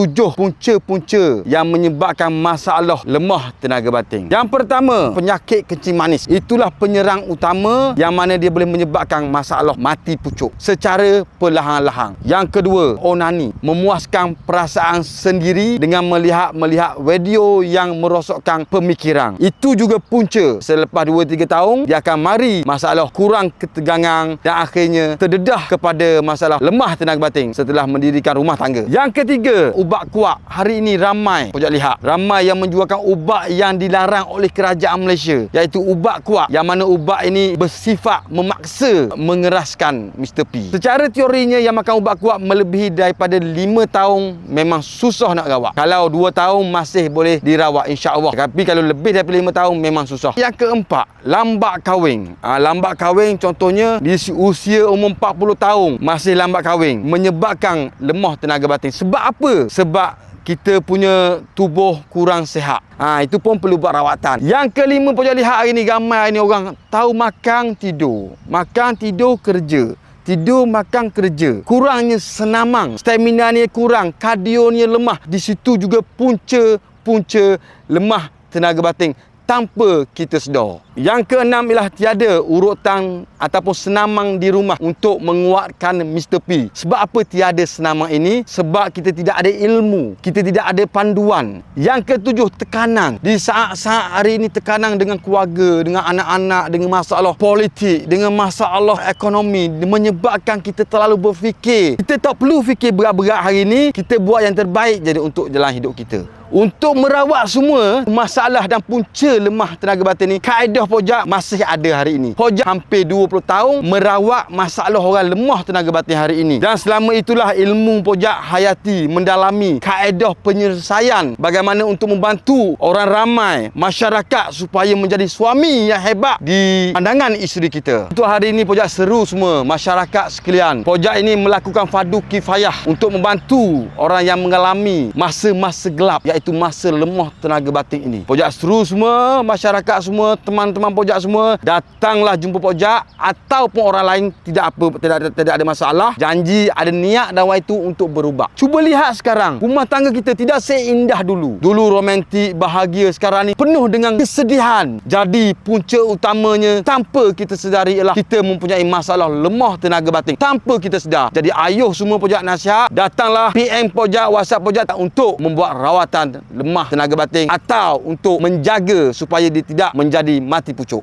tujuh punca-punca yang menyebabkan masalah lemah tenaga batin. Yang pertama, penyakit kencing manis. Itulah penyerang utama yang mana dia boleh menyebabkan masalah mati pucuk secara perlahan-lahan. Yang kedua, onani. Memuaskan perasaan sendiri dengan melihat-melihat video yang merosokkan pemikiran. Itu juga punca. Selepas 2-3 tahun, dia akan mari masalah kurang ketegangan dan akhirnya terdedah kepada masalah lemah tenaga batin setelah mendirikan rumah tangga. Yang ketiga, ubat kuat. Hari ini ramai, pojok lihat, ramai yang menjualkan ubat yang dilarang oleh kerajaan Malaysia iaitu ubat kuat yang mana ubat ini bersifat memaksa mengeraskan Mr. P. Secara teorinya yang makan ubat kuat melebihi daripada 5 tahun memang susah nak rawat. Kalau 2 tahun masih boleh dirawat insya-Allah. Tapi kalau lebih daripada 5 tahun memang susah. Yang keempat, lambat kahwin. Ha, lambat kahwin contohnya di usia umur 40 tahun masih lambat kahwin menyebabkan lemah tenaga batin. Sebab apa? Sebab kita punya tubuh kurang sihat. Ha, itu pun perlu buat rawatan. Yang kelima pojok lihat hari ni ramai hari ni orang tahu makan tidur. Makan tidur kerja. Tidur makan kerja. Kurangnya senamang. Stamina ni kurang. Kardio ni lemah. Di situ juga punca-punca lemah tenaga batin tanpa kita sedar. Yang keenam ialah tiada urutan ataupun senamang di rumah untuk menguatkan Mr. P. Sebab apa tiada senamang ini? Sebab kita tidak ada ilmu. Kita tidak ada panduan. Yang ketujuh, tekanan. Di saat-saat hari ini tekanan dengan keluarga, dengan anak-anak, dengan masalah politik, dengan masalah ekonomi menyebabkan kita terlalu berfikir. Kita tak perlu fikir berat-berat hari ini. Kita buat yang terbaik jadi untuk jalan hidup kita. Untuk merawat semua masalah dan punca lemah tenaga batin ni, kaedah pojak masih ada hari ini. Pojak hampir 20 tahun merawat masalah orang lemah tenaga batin hari ini. Dan selama itulah ilmu pojak hayati mendalami kaedah penyelesaian bagaimana untuk membantu orang ramai masyarakat supaya menjadi suami yang hebat di pandangan isteri kita. Untuk hari ini pojak seru semua masyarakat sekalian. Pojak ini melakukan fardu kifayah untuk membantu orang yang mengalami masa-masa gelap iaitu masa lemah tenaga batin ini. Pojak seru semua, masyarakat semua, teman-teman pojak semua, datanglah jumpa pojak ataupun orang lain tidak apa tidak tidak ada masalah. Janji ada niat dan waktu untuk berubah. Cuba lihat sekarang, rumah tangga kita tidak seindah dulu. Dulu romantik, bahagia, sekarang ni penuh dengan kesedihan. Jadi punca utamanya tanpa kita sedari ialah kita mempunyai masalah lemah tenaga batin tanpa kita sedar. Jadi ayuh semua pojak nasihat, datanglah PM pojak, WhatsApp pojak untuk membuat rawatan lemah tenaga batin atau untuk menjaga supaya dia tidak menjadi mati pucuk.